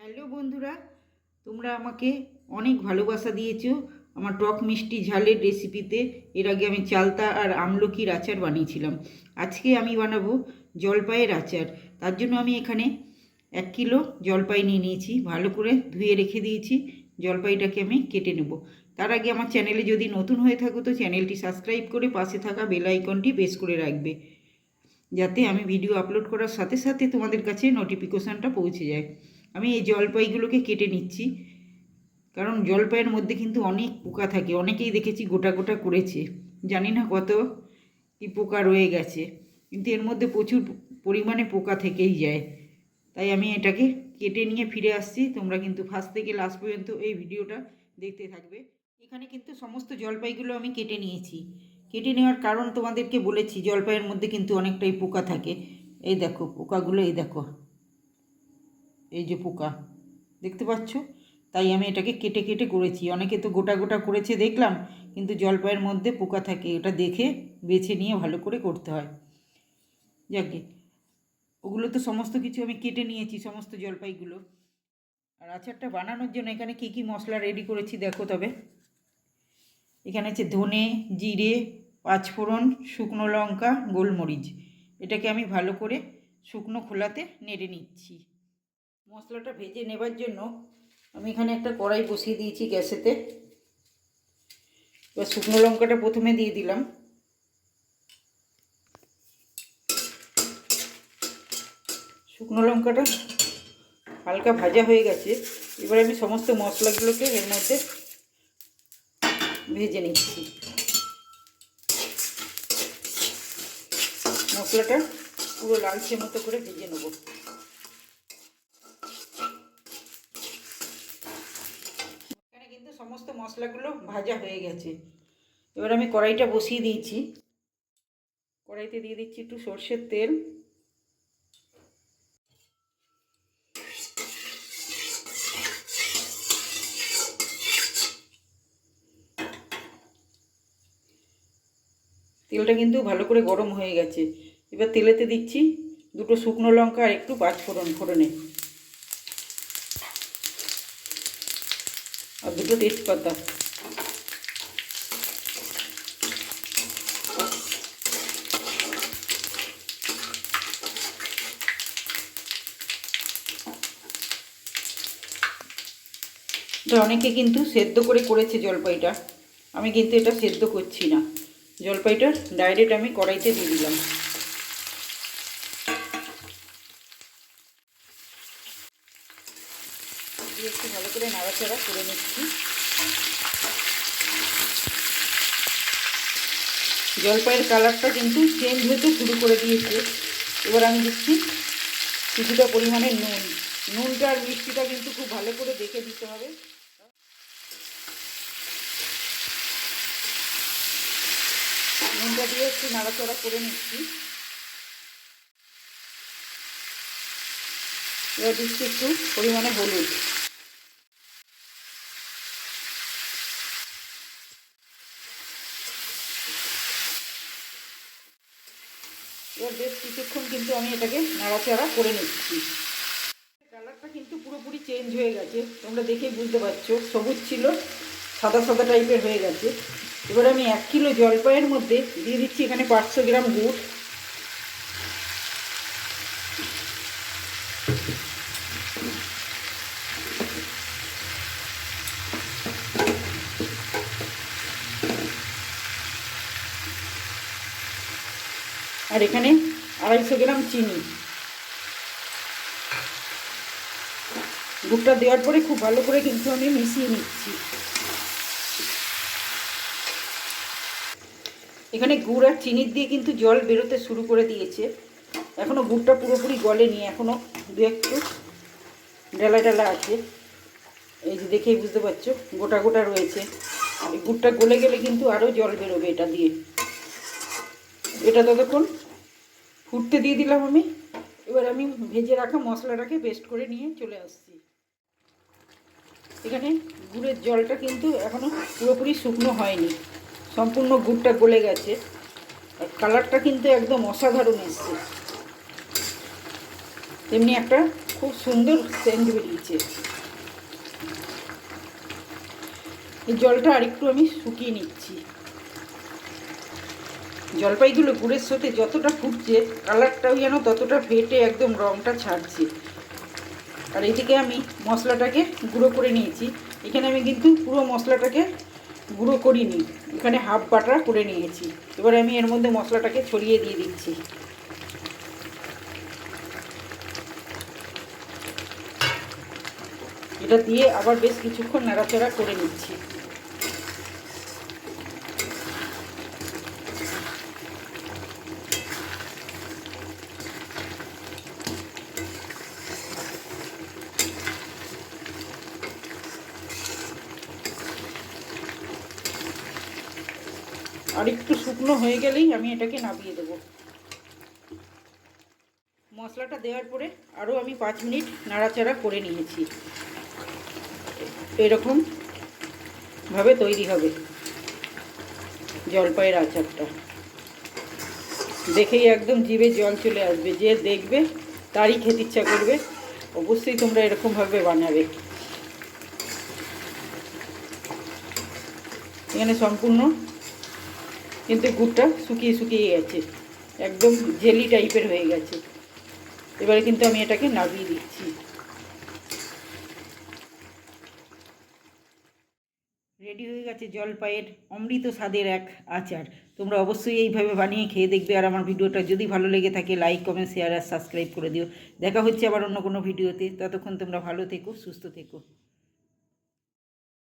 Hello বন্ধুরা, তোমরা আমাকে অনেক ভালোবাসা দিয়েছ আমার টক মিষ্টি ঝালের রেসিপিতে। এর আগে আমি চালতা আর আমলকির আচার বানিয়েছিলাম। আজকে আমি বানাবো জলপাইয়ের আচার। তার জন্য আমি এখানে এক কিলো জলপাই নিয়ে নিয়েছি। ভালো করে ধুয়ে রেখে দিয়েছি। জলপাইটাকে আমি কেটে নেব। তার আগে আমার চ্যানেলে যদি নতুন হয়ে থাকো তো চ্যানেলটি সাবস্ক্রাইব করে পাশে থাকা বেল আইকনটি প্রেস করে রাখবে। যাতে আমি ভিডিও আপলোড করার সাথে সাথে তোমাদের কাছে নোটিফিকেশানটা পৌঁছে যায়। আমি এই জলপাইগুলোকে কেটে নিচ্ছি। কারণ জলপাইয়ের মধ্যে কিন্তু অনেক পোকা থাকে। অনেকেই দেখেছি গোটা গোটা করেছে। জানি না কত কি পোকা রয়ে গেছে। কিন্তু এর মধ্যে প্রচুর পরিমাণে পোকা থেকেই যায়। তাই আমি এটাকে কেটে নিয়ে ফিরে আসছি। তোমরা কিন্তু ফার্স্ট থেকে লাস্ট পর্যন্ত এই ভিডিওটা দেখতে থাকবে। এখানে কিন্তু সমস্ত জলপাইগুলো আমি কেটে নিয়েছি। কেটে নেওয়ার কারণ তোমাদেরকে বলেছি, জলপাইয়ের মধ্যে কিন্তু অনেকটাই পোকা থাকে। এই দেখো, পোকাগুলো এই দেখো। এই যে পোকা, দেখতে পাচ্ছ? তাই আমি এটাকে কেটে কেটে করেছি। অনেকে তো গোটা গোটা করেছে দেখলাম, কিন্তু জলপাইয়ের মধ্যে পোকা থাকে এটা দেখে বেছে নিয়ে ভালো করে করতে হয়। যাকে, ওগুলো তো সমস্ত কিছু আমি কেটে নিয়েছি, সমস্ত জলপাইগুলো। আর আচারটা বানানোর জন্য এখানে কী কী মশলা রেডি করেছি দেখো তবে। এখানে আছে ধনে, জিরে, পাঁচফোড়ন, শুকনো লঙ্কা, গোলমরিচ। এটাকে আমি ভালো করে শুকনো খোলাতে নেড়ে নিচ্ছি। মশলাটা ভেজে নেবার জন্য আমি এখানে একটা কড়াই বসিয়ে দিয়েছি গ্যাসেতে। এবার শুকনো লঙ্কাটা প্রথমে দিয়ে দিলাম। শুকনো লঙ্কাটা হালকা ভাজা হয়ে গেছে। এবার আমি সমস্ত মশলাগুলোকে এর মধ্যে ভেজে নিচ্ছি। মশলাটা পুরো লালচে মতো করে ভেজে নেব এখানে কিন্তু সমস্ত মশলাগুলো ভাজা হয়ে গেছে। এবার আমি কড়াইটা বসিয়ে দিয়েছি। কড়াইতে দিয়ে দিচ্ছি একটু সর্ষের তেল। তেলটা কিন্তু ভালো করে গরম হয়ে গেছে। এবার তেলেতে দিচ্ছি দুটো শুকনো লঙ্কা আর একটু পাঁচফোড়ন ফোড়নে। আর দুটো তেজপাতা অনেকে কিন্তু সেদ্ধ করে করেছে জলপাইটা। আমি কিন্তু এটা সেদ্ধ করছি না। জলপাইটা ডাইরেক্ট আমি কড়াইতে দিয়ে দিলাম। দিয়ে একটু ভালো করে নাড়াচাড়া করে নিচ্ছি। জলপাইয়ের কালারটা কিন্তু চেঞ্জ হতে শুরু করে দিয়েছে। এবার আমি দিচ্ছি কিছুটা পরিমাণে নুন। নুনটা আর মিষ্টিটা কিন্তু খুব ভালো করে দেখে দিতে হবে। নুনটা দিয়ে একটু নাড়াচাড়া করে নিচ্ছি। এবার দিচ্ছি একটু পরিমাণে হলুদ। এবার বেশ কিছুক্ষণ কিন্তু আমি এটাকে নাড়াচাড়া করে নিচ্ছি। কালারটা কিন্তু পুরোপুরি চেঞ্জ হয়ে গেছে। তোমরা দেখেই বুঝতে পারছ, সবুজ ছিল, সাদা সাদা টাইপের হয়ে গেছে। এবার আমি এক কিলো জলপাইয়ের মধ্যে দিয়ে দিচ্ছি এখানে পাঁচশো গ্রাম গুড়। আর এখানে আড়াইশো গ্রাম চিনি। গুড়টা দেওয়ার পরে খুব ভালো করে কিন্তু আমি মিশিয়ে নিচ্ছি। এখানে গুড় আর চিনির দিয়ে কিন্তু জল বেরোতে শুরু করে দিয়েছে। এখনও গুড়টা পুরোপুরি গলেনি এখনও দু একটু ডালা ডালা আছে। এই যে দেখেই বুঝতে পারছ, গোটা গোটা রয়েছে। এই গুড়টা গলে গেলে কিন্তু আরও জল বেরোবে এটা দিয়ে। এটা ততক্ষণ ফুটতে দিয়ে দিলাম আমি। এবার আমি ভেজে রাখা মশলাটাকে পেস্ট করে নিয়ে চলে আসছি। এখানে গুড়ের জলটা কিন্তু এখনও পুরোপুরি শুকনো হয়নি। সম্পূর্ণ গুড়টা গলে গেছে। আর কালারটা কিন্তু একদম অসাধারণ এসছে। তেমনি একটা খুব সুন্দর সেন্ট বেরিয়েছে। এই জলটা আরেকটু আমি শুকিয়ে নিচ্ছি। জলপাইগুলো গুড়ের সাথে যতটা ফুটছে, কালারটাও যেন ততটা ফেটে একদম রঙটা ছাড়ছে। আর এদিকে আমি মশলাটাকে গুঁড়ো করে নিয়েছি। এখানে আমি কিন্তু পুরো মশলাটাকে গুঁড়ো করিনি, এখানে হাফ বাটা করে নিয়েছি। এবার আমি এর মধ্যে মশলাটাকে ছড়িয়ে দিয়ে দিচ্ছি। এটা দিয়ে আবার বেশ কিছুক্ষণ নাড়াচাড়া করে নিচ্ছি। আর একটু শুকনো হয়ে গেলেই আমি এটাকে নামিয়ে দেবো। মশলাটা দেওয়ার পরে আরও আমি পাঁচ মিনিট নাড়াচাড়া করে নিয়েছি। এরকম ভাবে তৈরি হবে জলপাইয়ের আচারটা। দেখেই একদম জিভে জল চলে আসবে। যে দেখবে তারই খেতে ইচ্ছা করবে। অবশ্যই তোমরা এরকমভাবে বানাবে। এখানে সম্পূর্ণ কিন্তু গুড়টা শুকিয়ে শুকিয়ে গেছে। একদম জেলি টাইপের হয়ে গেছে। এবারে কিন্তু আমি এটাকে নামিয়ে দিচ্ছি। রেডি হয়ে গেছে জলপাইয়ের অমৃত স্বাদের এক আচার। তোমরা অবশ্যই এইভাবে বানিয়ে খেয়ে দেখবে। আর আমার ভিডিওটা যদি ভালো লেগে থাকে লাইক কমেন্ট শেয়ার আর সাবস্ক্রাইব করে দিও। দেখা হচ্ছে আবার অন্য কোনো ভিডিওতে। ততক্ষণ তোমরা ভালো থেকো, সুস্থ থেকো।